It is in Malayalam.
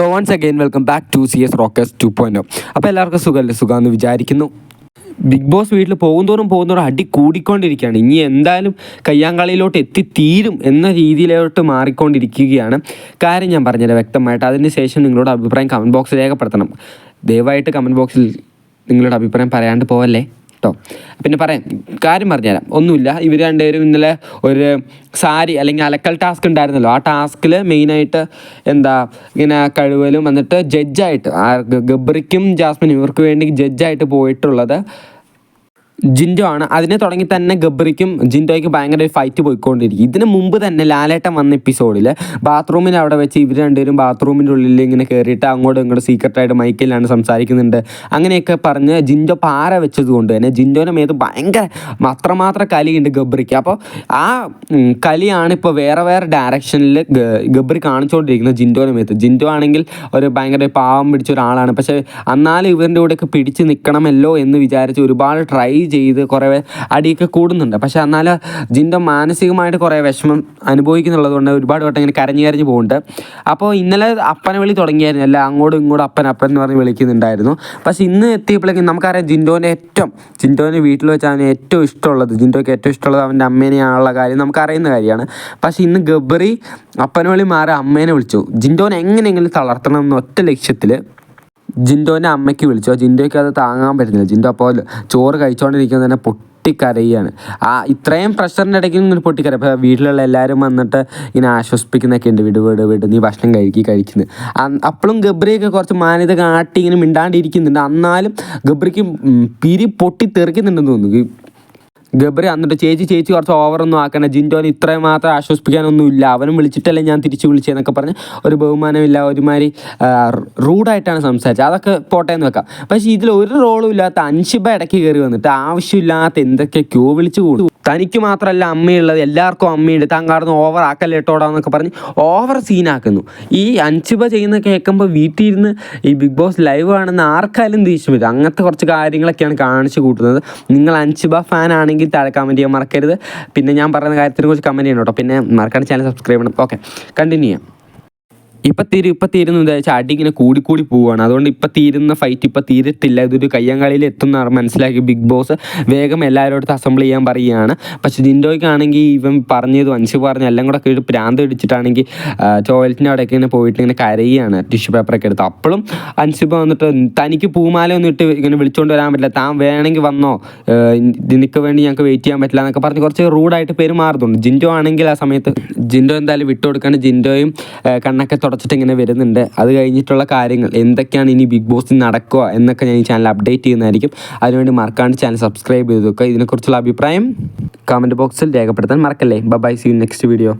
So once again welcome back to C S rockers two point അപ്പോൾ എല്ലാവർക്കും സുഖമല്ലേ സുഖമെന്ന് വിചാരിക്കുന്നു. ബിഗ് ബോസ് വീട്ടിൽ പോകുന്തോറും പോകുന്നതോറും അടി കൂടിക്കൊണ്ടിരിക്കുകയാണ്. ഇനി എന്തായാലും കയ്യാങ്കളിയിലോട്ട് എത്തിത്തീരും എന്ന രീതിയിലോട്ട് മാറിക്കൊണ്ടിരിക്കുകയാണ്. കാര്യം ഞാൻ പറഞ്ഞുതരാം വ്യക്തമായിട്ട്. അതിന് ശേഷം നിങ്ങളുടെ അഭിപ്രായം കമന്റ് ബോക്സിൽ രേഖപ്പെടുത്തണം. ദയവായിട്ട് കമന്റ് ബോക്സിൽ നിങ്ങളുടെ അഭിപ്രായം പറയാണ്ട് പോവല്ലേ? കേട്ടോ പിന്നെ പറയാം കാര്യം പറഞ്ഞുതരാം. ഒന്നുമില്ല ഇവർ രണ്ടുപേരും ഇന്നലെ ഒരു സാരി അല്ലെങ്കിൽ അലക്കൽ ടാസ്ക് ഉണ്ടായിരുന്നല്ലോ. ആ ടാസ്കിൽ മെയിനായിട്ട് എന്താ ഇങ്ങനെ കഴിവലും വന്നിട്ട് ജഡ്ജായിട്ട് ഗബ്രിക്കും ജാസ്മിനും ഇവർക്ക് വേണ്ടി ജഡ്ജായിട്ട് പോയിട്ടുള്ളത് ജിൻഡോ ആണ്. അതിനെ തുടങ്ങി തന്നെ ഗബ്രിക്കും ജിൻഡോയ്ക്ക് ഭയങ്കര ഒരു ഫൈറ്റ് പോയിക്കൊണ്ടിരിക്കും. ഇതിന് മുമ്പ് തന്നെ ലാലേട്ടൻ വന്ന എപ്പിസോഡിൽ ബാത്റൂമിൽ അവിടെ വെച്ച് ഇവർ രണ്ടുപേരും ബാത്റൂമിന്റെ ഉള്ളിൽ ഇങ്ങനെ കയറിയിട്ട് അങ്ങോട്ടും ഇങ്ങോട്ട് സീക്രട്ടായിട്ട് മൈക്കിലാണ് സംസാരിക്കുന്നുണ്ട്. അങ്ങനെയൊക്കെ പറഞ്ഞ് ജിൻഡോ പാറ വെച്ചത് കൊണ്ട് തന്നെ ജിൻഡോന്റെ മേത്ത് ഭയങ്കര അത്രമാത്രം കലിയുണ്ട് ഗബ്രിക്ക്. അപ്പോൾ ആ കലിയാണ് ഇപ്പോൾ വേറെ വേറെ ഡയറക്ഷനിൽ ഗബ്രി കാണിച്ചുകൊണ്ടിരിക്കുന്നത് ജിൻഡോന്റെ മേത്ത്. ജിൻഡോ ആണെങ്കിൽ ഒരു ഭയങ്കര പാവം പിടിച്ച ഒരാളാണ്. പക്ഷേ എന്നാലും ഇവരുടെ കൂടെയൊക്കെ പിടിച്ച് നിൽക്കണമല്ലോ എന്ന് വിചാരിച്ച് ഒരുപാട് ട്രൈ ചെയ്ത് കുറേ അടിയൊക്കെ കൂടുന്നുണ്ട്. പക്ഷേ എന്നാൽ ജിന്റെ മാനസികമായിട്ട് കുറേ വിഷമം അനുഭവിക്കുന്നുള്ളത് കൊണ്ട് ഒരുപാട് വട്ടം ഇങ്ങനെ കരഞ്ഞു കരഞ്ഞ് പോകുന്നുണ്ട് അപ്പോൾ ഇന്നലെ അപ്പനെ വിളി തുടങ്ങിയായിരുന്നു. അല്ല അങ്ങോട്ടും ഇങ്ങോട്ടും അപ്പൻ അപ്പൻ എന്ന് പറഞ്ഞ് വിളിക്കുന്നുണ്ടായിരുന്നു. പക്ഷേ ഇന്ന് എത്തിയപ്പോഴേക്കും നമുക്കറിയാം ജിൻഡോന്റെ ഏറ്റവും ജിൻഡോന്റെ വീട്ടിൽ വെച്ച് അവന് ഏറ്റവും ഇഷ്ടമുള്ളത് ജിൻഡോയ്ക്ക് ഏറ്റവും ഇഷ്ടമുള്ളത് അവന്റെ അമ്മേനെയാണുള്ള കാര്യം നമുക്കറിയുന്ന കാര്യമാണ്. പക്ഷേ ഇന്ന് ഗബറി അപ്പനെ വിളി മാറി അമ്മേനെ വിളിച്ചു. ജിൻഡോനെ എങ്ങനെയെങ്കിലും തളർത്തണം എന്ന ഒറ്റ ലക്ഷ്യത്തിൽ ജിൻഡോന്റെ അമ്മയ്ക്ക് വിളിച്ചു. ജിൻഡോയ്ക്ക് അത് താങ്ങാൻ പറ്റുന്നില്ല. ജിൻഡോ അപ്പോൾ ചോറ് കഴിച്ചുകൊണ്ടിരിക്കുന്നത് തന്നെ പൊട്ടിക്കരയാണ്. ആ ഇത്രയും പ്രഷറിന്റെ ഇടയ്ക്ക് ഇങ്ങനെ പൊട്ടിക്കര. അപ്പോൾ വീട്ടിലുള്ള എല്ലാവരും വന്നിട്ട് ഇങ്ങനെ ആശ്വസിപ്പിക്കുന്നൊക്കെ ഉണ്ട്. വിട് വിട് വിട് നീ ഭക്ഷണം കഴിക്കി കഴിക്കുന്നത് അപ്പോഴും ഗബ്രിയൊക്കെ കുറച്ച് മാന്യത കാട്ടി ഇങ്ങനെ മിണ്ടാണ്ടിരിക്കുന്നുണ്ട്. എന്നാലും ഗബ്രിക്ക് പിരി പൊട്ടി തെറിക്കുന്നുണ്ടെന്ന് തോന്നുന്നു. ഗബ്രി എന്നിട്ട് ചേച്ചി ചേച്ചി കുറച്ച് ഓവറൊന്നും ആക്കണ്ട. ജിൻഡോന് ഇത്രയും മാത്രം ആശ്വസിപ്പിക്കാനൊന്നും ഇല്ല അവനും വിളിച്ചിട്ടല്ലേ ഞാൻ തിരിച്ചു വിളിച്ചതെന്നൊക്കെ പറഞ്ഞ് ഒരു ബഹുമാനമില്ല ഒരുമാതിരി റൂഡായിട്ടാണ് സംസാരിച്ചത്. അതൊക്കെ പോട്ടെ എന്ന് വെക്കാം. പക്ഷേ ഇതിൽ ഒരു റോളും ഇല്ലാത്ത അൻഷിബ ഇടയ്ക്ക് കയറി വന്നിട്ട് ആവശ്യമില്ലാത്ത ക്യൂ വിളിച്ചു കൂടും. തനിക്ക് മാത്രമല്ല അമ്മയുള്ളത്. എല്ലാവർക്കും അമ്മയുണ്ട്. താൻ കാരണം ഓവർ ആക്കല്ലേട്ടോടാന്നൊക്കെ പറഞ്ഞ് ഓവർ സീനാക്കുന്നു ഈ അഞ്ചുപ ചെയ്യുന്ന കേൾക്കുമ്പോൾ വീട്ടിൽ ഇരുന്ന് ഈ ബിഗ് ബോസ് ലൈവ് ആണെന്ന് ആർക്കാലും ദേഷ്യം വരും. അങ്ങനത്തെ കുറച്ച് കാര്യങ്ങളൊക്കെയാണ് കാണിച്ചു കൂട്ടുന്നത്. നിങ്ങൾ അഞ്ചുപ ഫാൻ ആണെങ്കിൽ താഴെ കമന്റ് ചെയ്യാൻ മറക്കരുത്. പിന്നെ ഞാൻ പറയുന്ന കാര്യത്തിനെ കുറിച്ച് കമന്റ് ചെയ്യണം കേട്ടോ. പിന്നെ മറക്കാണ്ട് ചാനൽ സബ്സ്ക്രൈബ് ചെയ്യണം. ഓക്കെ കണ്ടിന്യൂ ചെയ്യാം. ഇപ്പം തീരും ഇപ്പം തീരുന്നു എന്താ വെച്ചാൽ അടി ഇങ്ങനെ കൂടിക്കൂടി കൂടി പോവുകയാണ് അതുകൊണ്ട് ഇപ്പം തീരുന്ന ഫൈറ്റ് ഇപ്പം തീരത്തില്ല. ഇതൊരു കയ്യങ്കളിയിൽ എത്തുന്ന മനസ്സിലാക്കി ബിഗ് ബോസ് വേഗം എല്ലാവരും അടുത്ത് അസംബിൾ ചെയ്യാൻ പറയുകയാണ്. പക്ഷേ ജിൻഡോയ്ക്കാണെങ്കിൽ ഇവൻ പറഞ്ഞത് വഞ്ചി പറഞ്ഞ് എല്ലാം കൂടെ കേട്ട് പ്രാന്ത് പിടിച്ചിട്ടാണെങ്കിൽ ടോയ്ലറ്റിന്റെ അവിടെയൊക്കെ ഇങ്ങനെ പോയിട്ട് ഇങ്ങനെ കരയുകയാണ്. ടിഷ്യൂ പേപ്പറൊക്കെ എടുത്ത്. അപ്പോഴും അൻഷുബ വന്നിട്ട് തനിക്ക് പൂമാല ഒന്നും ഇട്ട് ഇങ്ങനെ വിളിച്ചുകൊണ്ട് വരാൻ പറ്റില്ല. താൻ വേണമെങ്കിൽ വന്നോ. നിനക്ക് വേണ്ടി ഞങ്ങൾക്ക് വെയിറ്റ് ചെയ്യാൻ പറ്റില്ല എന്നൊക്കെ പറഞ്ഞ് കുറച്ച് റൂഡായിട്ട് പെരുമാറുന്നുണ്ട്. ജിൻഡോ ആണെങ്കിൽ ആ സമയത്ത് ജിൻഡോ എന്തായാലും വിട്ടുകൊടുക്കാണ്ട് ജിൻഡോയും കണ്ണൊക്കെ തുടച്ചിട്ട് ഇങ്ങനെ വരുന്നുണ്ട്. അത് കഴിഞ്ഞിട്ടുള്ള കാര്യങ്ങൾ എന്തൊക്കെയാണ് ഇനി ബിഗ് ബോസിൽ നടക്കുക എന്നൊക്കെ ഞാൻ ഈ ചാനൽ അപ്ഡേറ്റ് ചെയ്യുന്നതായിരിക്കും. അതിനുവേണ്ടി മറക്കാണ്ട് ചാനൽ സബ്സ്ക്രൈബ് ചെയ്ത് വെക്കുക. ഇതിനെക്കുറിച്ചുള്ള അഭിപ്രായം കമന്റ് ബോക്സിൽ രേഖപ്പെടുത്താൻ മറക്കല്ലേ. By C next video